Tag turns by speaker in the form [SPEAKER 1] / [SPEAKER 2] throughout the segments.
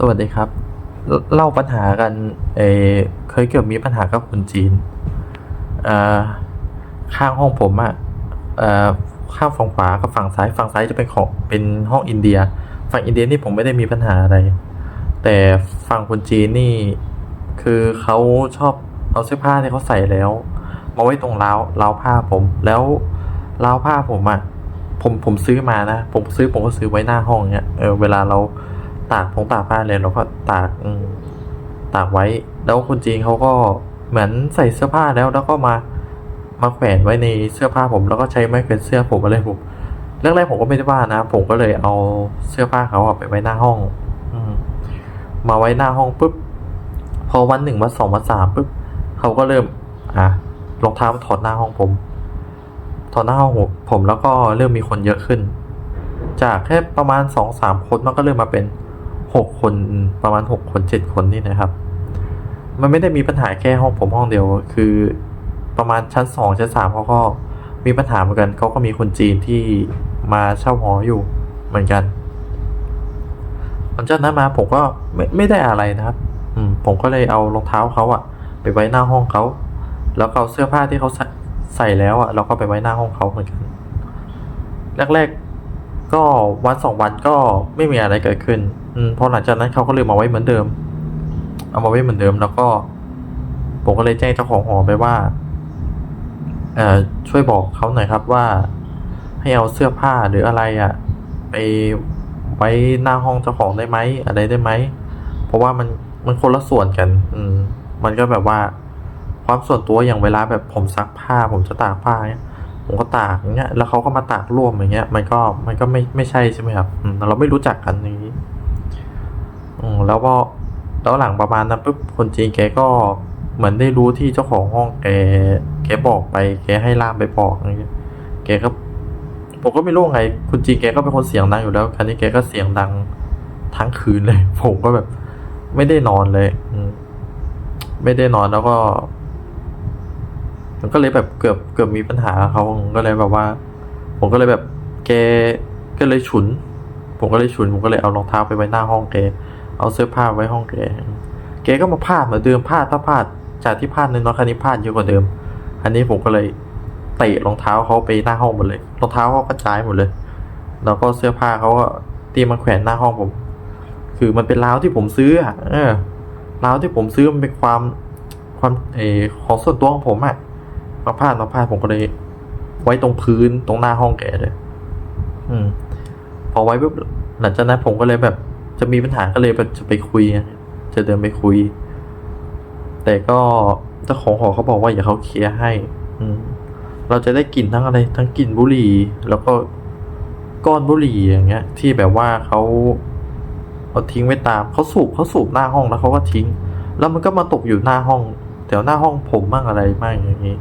[SPEAKER 1] สวัสดีครับ เล่าปัญหากันเอเคยเกี่ยวมีปัญหากับคนจีนอข้างห้องผมอะเอ่อข้างฝั่งขวากับฝั่งซ้ายฝั่งซ้ายจะเป็นของเป็นห้องอินเดีย ฝั่งอินเดียนี่ผมไม่ได้มีปัญหาอะไร แต่ฝั่งคนจีนนี่ คือเขาชอบเอาเสื้อผ้าที่เขาใส่แล้ว มาไว้ตรงราวราวผ้าผมแล้วราวผ้าผมอะผมผมซื้อมานะ ผมซื้อผมก็ซื้อไว้หน้าห้องเนี้ยเออเวลาเรา ตากผงตากผ้าเลยเราก็ตากตากไว้ แล้วคนจีนเขาก็เหมือนใส่เสื้อผ้าแล้วแล้วก็มามาแขวนไว้ในเสื้อผ้าผม แล้วก็ใช้ไม้แขวนเสื้อผมอะไรผมเรื่องแรกผมก็ไม่ได้ว่านะ ผมก็เลยเอาเสื้อผ้าเขาไปไว้หน้าห้องอืมาไว้หน้าห้องปุ๊บพอวันหนึ่งวันสองวันสามปุ๊บเขาก็เริ่ม อะรองเท้ามาถอดหน้าห้องผม ถอดหน้าห้องผมแล้วก็เริ่มมีคนเยอะขึ้น จากแค่ประมาณสองสามคนมันก็เริ่มมาเป็น หกคนประมาณหกคนเจ็ดคนนี่นะครับ มันไม่ได้มีปัญหาแค่ห้องผมห้องเดียว คือประมาณชั้นสองชั้นสามเขาก็มีปัญหาเหมือนกันเขาก็มีคนจีนที่มาเช่าหออยู่เหมือนกันหลังจากนั้นมาผมก็ไม่ไม่ได้อะไรนะครับ อืมผมก็เลยเอารองเท้าเขาอะไปไว้หน้าห้องเขาแล้วเอาเสื้อผ้าที่เขาใส่ใส่แล้วอะเราก็ไปไว้หน้าห้องเขาเหมือนกันแรกๆก็วันสองวันก็ไม่มีอะไรเกิดขึ้น อืมพอหลังจากนั้นเขาก็เลยมาไว้เหมือนเดิม เอามาไว้เหมือนเดิม แล้วก็ผมก็เลยแจ้งเจ้าของหอไปว่าเอ่อช่วยบอกเขาหน่อยครับว่า ให้เอาเสื้อผ้าหรืออะไรอะไปไว้หน้าห้องเจ้าของได้ไหมอะไรได้ไหมเพราะว่ามันมันคนละส่วนกัน อืม มันก็แบบว่าความส่วนตัวอย่างเวลาแบบผมซักผ้า ผมจะตากผ้าเนี่ยผมก็ตากอย่างเงี้ย แล้วเขาก็มาตากร่วมอย่างเงี้ย มันก็มันก็ไม่ไม่ใช่ใช่ไหมครับเราไม่รู้จักกันอย่างนี้ อืมแล้วก็แล้วหลังประมาณนั้นปุ๊บคนจีนแกก็เหมือนได้รู้ที่เจ้าของห้องแก แกบอกไป แกให้ล่ามไปบอกอะไรเงี้ยแกก็ผมก็ไม่รู้ไงคุณจีนแกก็เป็นคนเสียงดังอยู่แล้วคราวนี้แกก็เสียงดังทั้งคืนเลย ผมก็แบบ ไม่ได้นอนเลย อืมไม่ได้นอนแล้วก็ มันก็เลยแบบเกือบเกือบมีปัญหาเขาก็เลยแบบว่า ผมก็เลยแบบแกก็เลยฉุน ผมก็เลยฉุน ผมก็เลยเอารองเท้าไปไว้หน้าห้องแก เอาเสื้อผ้าไว้ห้องแก แกก็มาพาดเหมือนเดิมพาดถ้าพาด จากที่พาดในน้อยคันนี้พาดเยอะกว่าเดิม อันนี้ผมก็เลยเตะรองเท้าเขาไปหน้าห้องหมดเลย รองเท้าเขากระจายหมดเลย แล้วก็เสื้อผ้าเขาก็เตรียมมาแขวนหน้าห้องผม คือมันเป็นราวที่ผมซื้ออะ เออราวที่ผมซื้อมันเป็นความความเออของส่วนตัวของผมอะมาพาดมาพาดผมก็เลย ไว้ตรงพื้นตรงหน้าห้องแกเลย อืม พอไว้ปุ๊บหลังจากนั้นผมก็เลยแบบ จะมีปัญหาก็เลยจะไปคุย จะเดินไปคุย แต่ก็เจ้าของหอเขาบอกว่าอย่าเขาเคลียร์ให้ อืมเราจะได้กลิ่นทั้งอะไร ทั้งกลิ่นบุหรี่ แล้วก็ก้อนบุหรี่อย่างเงี้ย ที่แบบว่าเขาเอาทิ้งไว้ตามเขาสูบเขาสูบหน้าห้องแล้วเขาก็ทิ้ง แล้วมันก็มาตกอยู่หน้าห้องแถวหน้าห้องผมบ้างอะไรบ้างอย่างนี้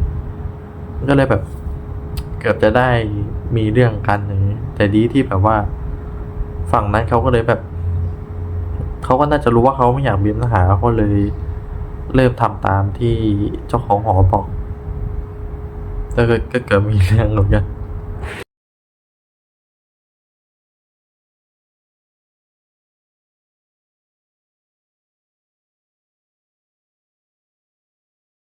[SPEAKER 1] ก็เลยแบบ เกือบจะได้มีเรื่องกันอย่างนี้แต่ดีที่แบบว่า ฝั่งนั้นเขาก็เลยแบบ เขาก็น่าจะรู้ว่าเขาไม่อยากมีปัญหาเขาเลยเริ่มทำตามที่เจ้าของหอบอกแล้วก็เกิดมีเรื่องหมือกัน